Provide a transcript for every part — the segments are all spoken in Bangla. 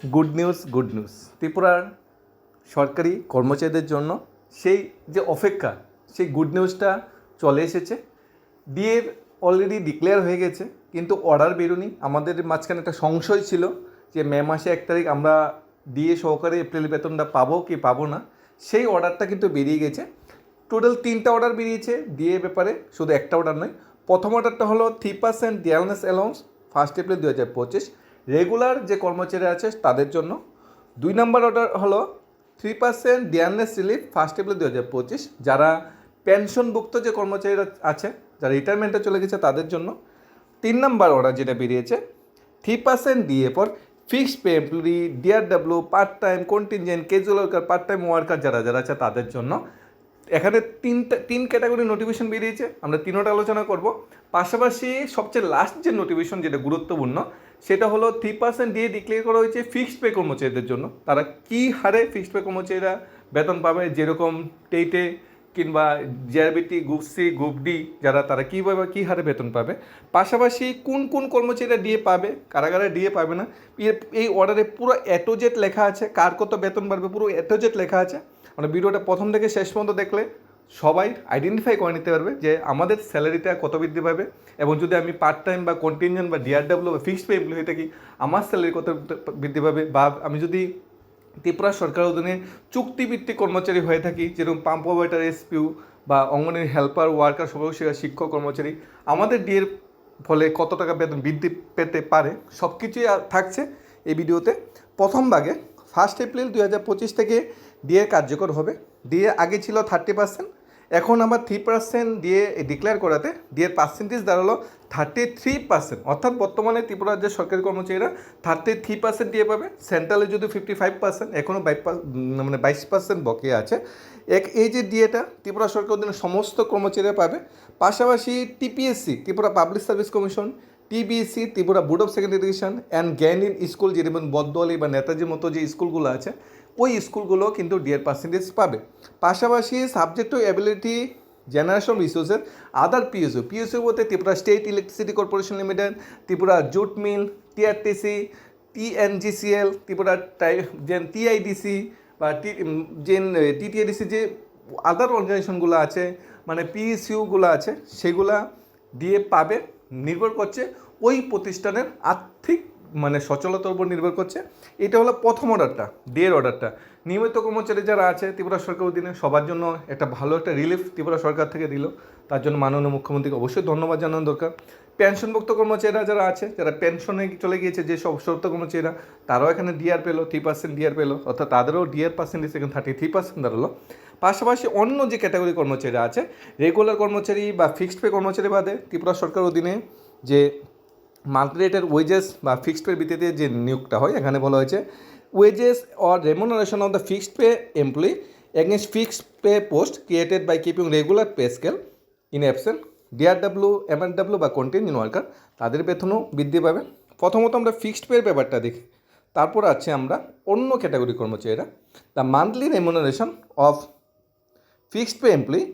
Good news good news. ত্রিপুরার সরকারি কর্মচারীদের জন্য সেই যে অপেক্ষা, সেই গুড নিউজটা চলে এসেছে। ডিএর অলরেডি ডিক্লেয়ার হয়ে গেছে, কিন্তু অর্ডার বেরোনি আমাদের মাঝখানে একটা সংশয় ছিল যে মে মাসে এক তারিখ আমরা ডিএ সহকারে এপ্রিল বেতনটা পাবো কি পাবো না, সেই অর্ডারটা কিন্তু বেরিয়ে গেছে। টোটাল তিনটা অর্ডার বেরিয়েছে ডিএ ব্যাপারে, শুধু একটা অর্ডার নয়। প্রথম অর্ডারটা হলো three percent dearness allowance first April দু হাজার পঁচিশ। রেগুলার যে কর্মচারী আছে তাদের জন্য। দুই নম্বর অর্ডার হলো three percent dearness relief first April দু হাজার পঁচিশ। যারা পেনশনভুক্ত যে কর্মচারীরা আছে, যারা রিটায়ারমেন্টে চলে গেছে তাদের জন্য। তিন নম্বর অর্ডার যেটা বেরিয়েছে থ্রি পার্সেন্ট দিয়ে পর fixed pay employee DRW part time contingent casual worker part time worker যারা যারা আছে তাদের জন্য। এখানে তিনটা তিন ক্যাটাগরি নোটিফিকেশন বেরিয়েছে, আমরা তিনোটা আলোচনা করব। পাশাপাশি সবচেয়ে লাস্ট যে নোটিফিকেশন যেটা গুরুত্বপূর্ণ সেটা হলো থ্রি পার্সেন্ট দিয়ে ডিক্লেয়ার করা হয়েছে ফিক্সড পে কর্মচারীদের জন্য। তারা কী হারে ফিক্সড পে কর্মচারীরা বেতন পাবে? যেরকম টেইটে কিংবা GRBT group C group D যারা তারা কীভাবে কী হারে বেতন পাবে? পাশাপাশি কোন কোন কর্মচারীরা ডিএ পাবে? কারাগারে ডিএ পাবে না। এই অর্ডারে পুরো অ্যাটোজেট লেখা আছে, কার কত বেতন বাড়বে, পুরো অ্যাটোজেট লেখা আছে। মানে ভিডিওটা প্রথম থেকে শেষ পর্যন্ত দেখলে সবাই আইডেন্টিফাই করে নিতে পারবে যে আমাদের স্যালারিটা কত বৃদ্ধি পাবে এবং যদি আমি পার্ট টাইম বা কন্টিনজেন্ট বা ডিআরডাব্লিউ বা ফিক্সড পে এমপ্লয়ি হয়ে থাকি, আমার স্যালারি কত বৃদ্ধি পাবে? বা আমি যদি ত্রিপুরা সরকার অধীনে চুক্তিভিত্তিক কর্মচারী হয়ে থাকি, যেরকম পাম্প অপারেটার এসপিউ বা অঙ্গনের হেল্পার ওয়ার্কার সর্বশেষ শিক্ষক, কর্মচারী, আমাদের ডিএর ফলে কত টাকা বেতন বৃদ্ধি পেতে পারে? সব কিছুই থাকছে এই ভিডিওতে। প্রথম ভাগে ফার্স্ট এপ্রিল দুই হাজার পঁচিশ থেকে ডিএ কার্যকর হবে। ডিএ আগে ছিল থার্টি পার্সেন্ট এখন আমার থ্রি পার্সেন্ট দিয়ে ডিক্লেয়ার করাতে, দিয়ে পার্সেন্টেজ দাঁড়াল থার্টি থ্রি পার্সেন্ট অর্থাৎ বর্তমানে ত্রিপুরা রাজ্যের সরকারি কর্মচারীরা থার্টি থ্রি পার্সেন্ট দিয়ে পাবে। সেন্ট্রালে যদি ফিফটি ফাইভ পার্সেন্ট এখনও বাইশ মানে বাইশ পার্সেন্ট বকেয়া আছে। এক, এই যে ডিএটা ত্রিপুরা সরকার সমস্ত কর্মচারীরা পাবে। পাশাপাশি TPSC Tripura public service commission TBSC Tripura board of secondary education and জ্ঞান ইন স্কুল যেমন বদলি বা নেতাজির মতো যে স্কুলগুলো আছে, ওই স্কুলগুলো কিন্তু ডিয়ার পার্সেন্টেজ পাবে। পাশাপাশি সাবজেক্ট অ্যাবিলিটি জেনারেশন রিসোর্সের আদার পিএসও পিএসও বলতে Tripura state electricity corporation limited Tripura jute mill TRTC TNGCL Tripura টাই যেন টিআইডিসি বা টি যেন টিটিআইডিসি যে আদার অর্গানাইজেশনগুলো আছে মানে পিএসইউগুলো আছে, সেগুলা দিয়ে পাবে। নির্ভর করছে ওই প্রতিষ্ঠানের আর্থিক মানে সচলতার উপর নির্ভর করছে। এটা হলো প্রথম অর্ডারটা ডের অর্ডারটা নিয়মিত কর্মচারী যারা আছে, ত্রিপুরা সরকার অধীনে সবার জন্য একটা ভালো একটা রিলিফ ত্রিপুরা সরকার থেকে দিল। তার জন্য মাননীয় মুখ্যমন্ত্রীকে অবশ্যই ধন্যবাদ জানানো দরকার। পেনশনভুক্ত কর্মচারীরা যারা আছে, যারা পেনশনে চলে গিয়েছে, যে সব সত্য কর্মচারীরা, তারাও এখানে ডিআর পেল থ্রি পার্সেন্ট ডিআর পেল, অর্থাৎ তাদেরও ডিআর পার্সেন্টেজ এখানে থার্টি থ্রি পার্সেন্ট দাঁড়াল। পাশাপাশি অন্য যে ক্যাটাগরি কর্মচারীরা আছে রেগুলার কর্মচারী বা ফিক্সড পে কর্মচারী বাদে ত্রিপুরা সরকার অধীনে যে মান্থলি রেটের ওয়েজেস বা ফিক্সড পে ভিত্তিতে যে নিয়োগটা হয়, এখানে বলা হয়েছে wages or remuneration of the fixed pay employee against fixed pay post created by keeping regular pay scale in absent DRW MNW বা কন্টিনিউ ওয়ার্কার তাদের বেতনও বৃদ্ধি পাবে। প্রথমত আমরা ফিক্সড পের ব্যাপারটা দেখি, তারপর আছে আমরা অন্য ক্যাটাগরি কর্মচারীরা। The monthly remuneration of fixed pay employee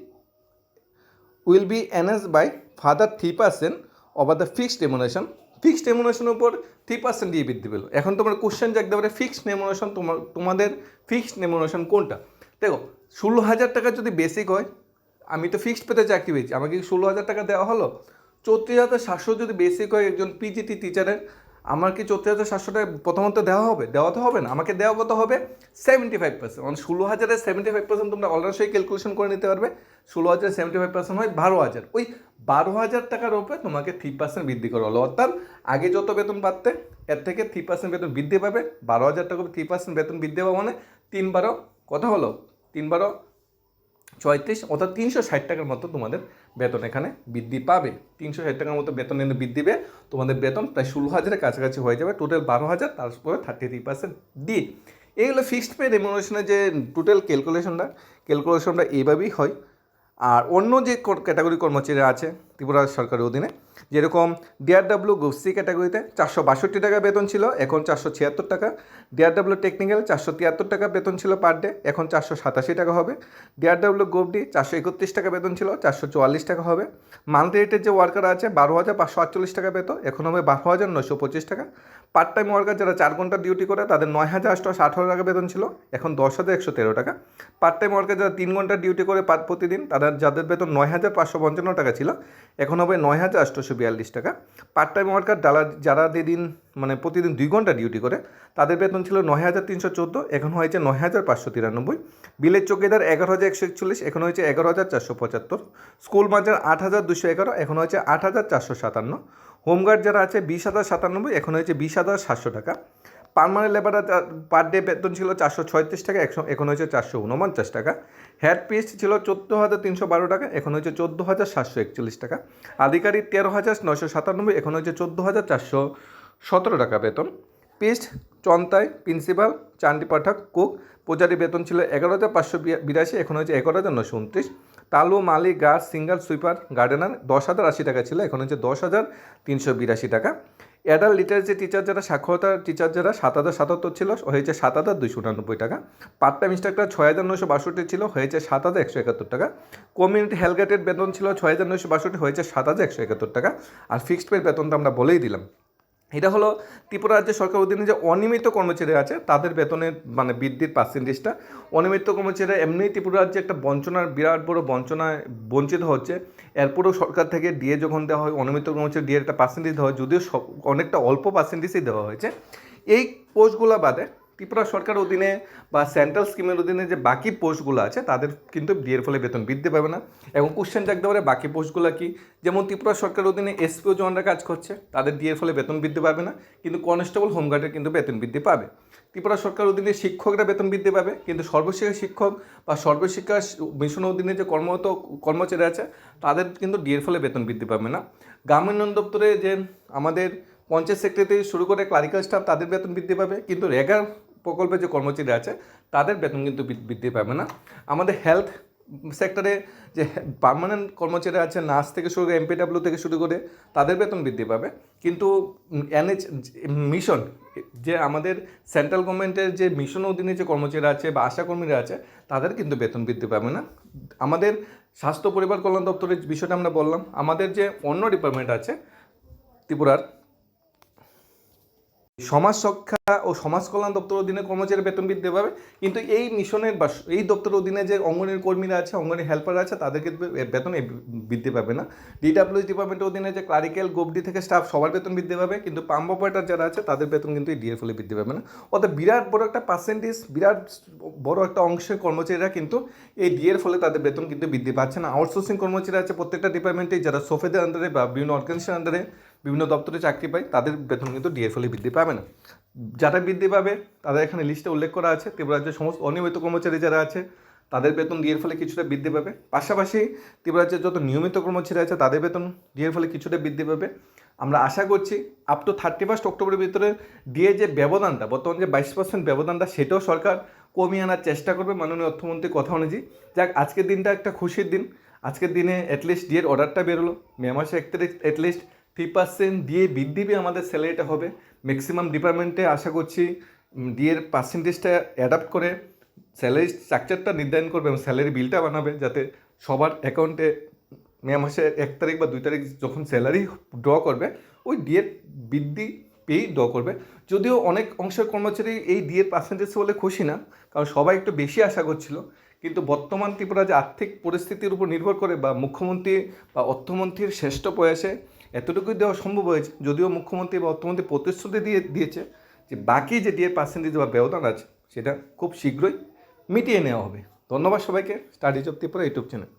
will be enhanced by further three percent over the fixed remuneration fixed রেমুনেশনের উপর থ্রি পার্সেন্ট দিয়ে বৃদ্ধি পেল। এখন তোমার কোশ্চেন জাগতে পারে ফিক্সড রেমুনেশন তোমার তোমাদের ফিক্সড রেমুনেশন কোনটা? দেখো, ষোলো হাজার টাকা যদি বেসিক হয়, আমি তো ফিক্সড পেতে চাকরি পেয়েছি, আমাকে ষোলো হাজার টাকা দেওয়া হলো? চৌত্রিশ হাজার সাতশো যদি বেসিক হয় একজন পিজিটি টিচারের আমার কি চৌত্রিশ হাজার সাতশো টাকা প্রথমত দেওয়া হবে? দেওয়া তো হবে না। আমাকে দেওয়া কত হবে? সেভেন্টি ফাইভ পার্সেন্ট মানে ষোলো হাজারের সেভেন্টি ফাইভ পার্সেন্ট তোমরা অলরেডি ক্যালকুলেশন করে নিতে পারবে। ষোলো হাজার সেভেন্টি ফাইভ পার্সেন্ট হয় বারো হাজার। ওই বারো হাজার টাকার উপরে তোমাকে থ্রি পার্সেন্ট বৃদ্ধি করা। হলো অর্থাৎ আগে যত বেতন পাচ্ছে এর থেকে থ্রি পার্সেন্ট বেতন বৃদ্ধি পাবে। বারো হাজার টাকা থ্রি পার্সেন্ট বেতন বৃদ্ধি পাবে মানে তিন বারো কথা হলো? তিন বারো ছয়ত্রিশ অর্থাৎ তিনশো ষাট টাকার মতো তোমাদের বেতন এখানে বৃদ্ধি পাবে। তিনশো ষাট টাকার মতো বেতন এনে বৃদ্ধি পেয়ে তোমাদের বেতন প্রায় ষোলো হাজারের কাছাকাছি হয়ে যাবে। টোটাল বারো হাজার, তারপরে থার্টি থ্রি পার্সেন্ট দিয়ে এগুলো ফিক্সড পে রেমুনেশনের যে টোটাল ক্যালকুলেশনটা ক্যালকুলেশনটা এইভাবেই হয়। আর অন্য যে ক্যাটাগরি কর্মচারীরা আছে ত্রিপুরা সরকারের অধীনে, যেরকম ডিআরডাব্লিউ গোসি ক্যাটাগরিতে চারশো বাষট্টি টাকা বেতন ছিল, এখন চারশো ছিয়াত্তর টাকা। ডিআরডাব্লিউ টেকনিক্যাল চারশো তিয়াত্তর টাকা বেতন ছিল পার ডে এখন চারশো সাতাশি টাকা হবে। ডিআরডাব্লিউ গোভডি চারশো একত্রিশ টাকা বেতন ছিল, চারশো চুয়াল্লিশ টাকা হবে। মান্থলি রেটের যে ওয়ার্কার আছে, বারো হাজার পাঁচশো আটচল্লিশ টাকা বেতন, এখন হবে বারো হাজার নয়শো পঁচিশ টাকা। পার্ট টাইম ওয়ার্কার যারা চার ঘণ্টা ডিউটি করে, তাদের নয় হাজার আটশো আঠারো টাকা বেতন ছিল, এখন দশ হাজার একশো তেরো টাকা। পার্ট টাইম ওয়ার্কার যারা তিন ঘণ্টা ডিউটি করে, পার প্রতিদিন, তাদের, যাদের বেতন নয় হাজার পাঁচশো পঞ্চান্ন টাকা ছিল এখন হবে নয় হাজার আটশোশো বিয়াল্লিশ টাকা। পার্ট টাইম ওয়ার্কার যারা যারা দিন মানে প্রতিদিন দুই ঘণ্টা ডিউটি করে, তাদের বেতন ছিল নয় হাজার তিনশো চোদ্দ, এখন হয়েছে নয় হাজার পাঁচশো তিরানব্বই। বিলের চৌকিদার এগারো হাজার একশো একচল্লিশ, এখন হয়েছে এগারো হাজার চারশো পঁচাত্তর। স্কুল মাজার আট হাজার দুশো এগারো, এখন হয়েছে আট হাজার চারশো সাতান্ন। হোমগার্ড যারা আছে, বিশ হাজার সাতানব্বই, এখন হয়েছে বিশ হাজার সাতশো টাকা। পারমানেন্ট লেবার পার ডে বেতন ছিল চারশো ছয়ত্রিশ টাকা, একশো, এখন হয়েছে চারশো উনপঞ্চাশ টাকা। হেড পিস্ট ছিল চোদ্দ হাজার তিনশো বারো টাকা, এখন হয়েছে চোদ্দ হাজার সাতশো একচল্লিশ টাকা। আধিকারিক তেরো হাজার নশো সাতানব্বই এখন হয়েছে চোদ্দ হাজার চারশো সতেরো টাকা বেতন। পিস্ট চন্তাই, প্রিন্সিপাল, চান্ডি পাঠক, কুক, পূজারি বেতন ছিল এগারো হাজার পাঁচশো বিরাশি, এখন হয়েছে এগারো হাজার নশো উনত্রিশ। তালু, মালি, গার্ড, সিঙ্গার, সুইপার, গার্ডেনার দশ হাজার আশি টাকা ছিল, এখন হচ্ছে দশ হাজার তিনশো বিরাশি টাকা। অ্যাডাল্ট লিটারেসি টিচার যারা সাক্ষরতা টিচার যারা, সাত হাজার সাতাত্তর ছিল, হয়েছে সাত হাজার দুইশো উনানব্বই টাকা। পার্ট টাইম ইনস্ট্রাক্টর ছয় হাজার নয়শো বাষট্টি ছিল, হয়েছে সাত হাজার একশো একাত্তর টাকা। কমিউনিটি হেলথ গার্ডের বেতন ছিল ছয় হাজার নয়শো বাষট্টি, হয়েছে সাত হাজার একশো একাত্তর টাকা। আর ফিক্সড পের বেতন তো আমরা বলেই দিলাম। এটা হলো ত্রিপুরা রাজ্য সরকার অধীনে যে অনিয়মিত কর্মচারী আছে, তাদের বেতনের মানে বৃদ্ধির পার্সেন্টেজটা অনিয়মিত কর্মচারীরা এমনি ত্রিপুরা রাজ্যে একটা বঞ্চনার, বিরাট বড় বঞ্চনায় বঞ্চিত হচ্ছে। এরপরেও সরকার থেকে ডিএ যখন দেওয়া হয়, অনিয়মিত কর্মচারী ডিএর একটা পার্সেন্টেজ দেওয়া হয়, যদিও অনেকটা অল্প পার্সেন্টেজই দেওয়া হয়েছে। এই পোস্টগুলো বাদে ত্রিপুরা সরকার অধীনে বা সেন্ট্রাল স্কিমের অধীনে যে বাকি পোস্টগুলো আছে, তাদের কিন্তু বিয়ের ফলে বেতন বৃদ্ধি পাবে না। এবং কোশ্চেন জাগতে পারে বাকি পোস্টগুলো কি? যেমন ত্রিপুরা সরকার অধীনে এসপিও জওয়ানরা কাজ করছে, তাদের বিয়ের ফলে বেতন বৃদ্ধি পাবে না, কিন্তু কনস্টেবল হোমগার্ডের কিন্তু বেতন বৃদ্ধি পাবে। ত্রিপুরা সরকার অধীনে শিক্ষকরা বেতন বৃদ্ধি পাবে, কিন্তু সর্বশিক্ষা শিক্ষক বা সর্বশিক্ষা মিশন অধীনে যে কর্মরত কর্মচারী আছে, তাদের কিন্তু ডিএর ফলে বেতন বৃদ্ধি পাবে না। গ্রামীণ দপ্তরে যে আমাদের পঞ্চায়েত সেক্রেটারি শুরু করে ক্লারিক্যাল স্টাফ তাদের বেতন বৃদ্ধি পাবে, কিন্তু রেগার প্রকল্পে যে কর্মচারী আছে, তাদের বেতন কিন্তু বৃদ্ধি পাবে না। আমাদের হেলথ সেক্টরে যে পার্মানেন্ট কর্মচারী আছে নার্স থেকে শুরু করে এমপিডাব্লিউ থেকে শুরু করে, তাদের বেতন বৃদ্ধি পাবে। কিন্তু এনএচ মিশন যে আমাদের সেন্ট্রাল গভর্নমেন্টের যে মিশন অধীনে যে কর্মচারী আছে বা আশাকর্মীরা আছে, তাদের কিন্তু বেতন বৃদ্ধি পাবে না। আমাদের স্বাস্থ্য পরিবার কল্যাণ দপ্তরের বিষয়টা আমরা বললাম। আমাদের যে অন্য ডিপার্টমেন্ট আছে, ত্রিপুরার সমাজ শিক্ষা ও সমাজ কল্যাণ দপ্তর অধীনে কর্মচারী বেতন বৃদ্ধি পাবে। কিন্তু এই মিশনের বা এই দপ্তরের অধীনে যে অঙ্গনের কর্মীরা আছে, অঙ্গনের হেল্পার আছে তাদের কিন্তু বেতন বৃদ্ধি পাবে না। ডিডাব্লিউএস ডিপার্টমেন্টের অধীনে যে ক্লারিক্যাল গোবডি থেকে স্টাফ সবার বেতন বৃদ্ধি পাবে, কিন্তু পাম্প অপারেটার যারা আছে, তাদের বেতন কিন্তু এই ডিএর ফলে বৃদ্ধি পাবে না। অর্থাৎ বিরাট বড় একটা পার্সেন্টেজ বিরাট বড় একটা অংশের কর্মচারীরা কিন্তু এই ডিএর ফলে তাদের বেতন কিন্তু বৃদ্ধি পাচ্ছে না। আউটসোর্সিং কর্মচারী আছে প্রত্যেকটা ডিপার্টমেন্টে যারা সোফেদের আন্ডারে বা বিভিন্ন অর্গানাইজেশন আন্ডারে বিভিন্ন দপ্তরে চাকরি পায় তাদের বেতন কিন্তু ডিএর ফলে বৃদ্ধি পাবে না। যারা বৃদ্ধি পাবে, তাদের এখানে লিস্টে উল্লেখ করা আছে ত্রিপুরা রাজ্যের সমস্ত অনিয়মিত কর্মচারী যারা আছে, তাদের বেতন ডিএর ফলে কিছুটা বৃদ্ধি পাবে। পাশাপাশি ত্রিপুরা রাজ্যের যত নিয়মিত কর্মচারী আছে, তাদের বেতন ডিএর ফলে কিছুটা বৃদ্ধি পাবে। আমরা আশা করছি আপ টু থার্টি ফার্স্ট অক্টোবরের ভিতরে ডিএ যে ব্যবধানটা, বর্তমান যে বাইশ পার্সেন্ট ব্যবধানটা, সেটাও সরকার কমিয়ে আনার চেষ্টা করবে মাননীয় অর্থমন্ত্রীর কথা অনুযায়ী। যাক, আজকের দিনটা একটা খুশির দিন। আজকের দিনে অ্যাটলিস্ট ডিএর অর্ডারটা বেরোলো। মে মাসে এক তারিখ অ্যাটলিস্ট থ্রি পার্সেন্ট দিয়ে বৃদ্ধি পেয়ে আমাদের স্যালারিটা হবে। ম্যাক্সিমাম ডিপার্টমেন্টে আশা করছি ডিএর পার্সেন্টেজটা অ্যাডাপ্ট করে স্যালারি স্ট্রাকচারটা নির্ধারণ করবে এবং স্যালারি বিলটা বানাবে যাতে সবার অ্যাকাউন্টে মে মাসের এক তারিখ বা দুই তারিখ যখন স্যালারি ড্র করবে, ওই ডিএর বৃদ্ধি পেয়েই ড্র করবে। যদিও অনেক অংশের কর্মচারী এই ডিএর পার্সেন্টেজ বলে খুশি না, কারণ সবাই একটু বেশি আশা করছিল। কিন্তু বর্তমান ত্রিপুরা যে আর্থিক পরিস্থিতির উপর নির্ভর করে বা মুখ্যমন্ত্রী বা অর্থমন্ত্রীর শ্রেষ্ঠ প্রয়াসে এতটুকুই দেওয়া সম্ভব হয়েছে, যদিও মুখ্যমন্ত্রী বা অর্থমন্ত্রী প্রতিশ্রুতি দিয়ে দিয়েছে যে বাকি যে ডিএ পার্সেন্টেজ বা ব্যবধান আছে, সেটা খুব শীঘ্রই মিটিয়ে নেওয়া হবে। ধন্যবাদ সবাইকে studies of Tripura YouTube channel.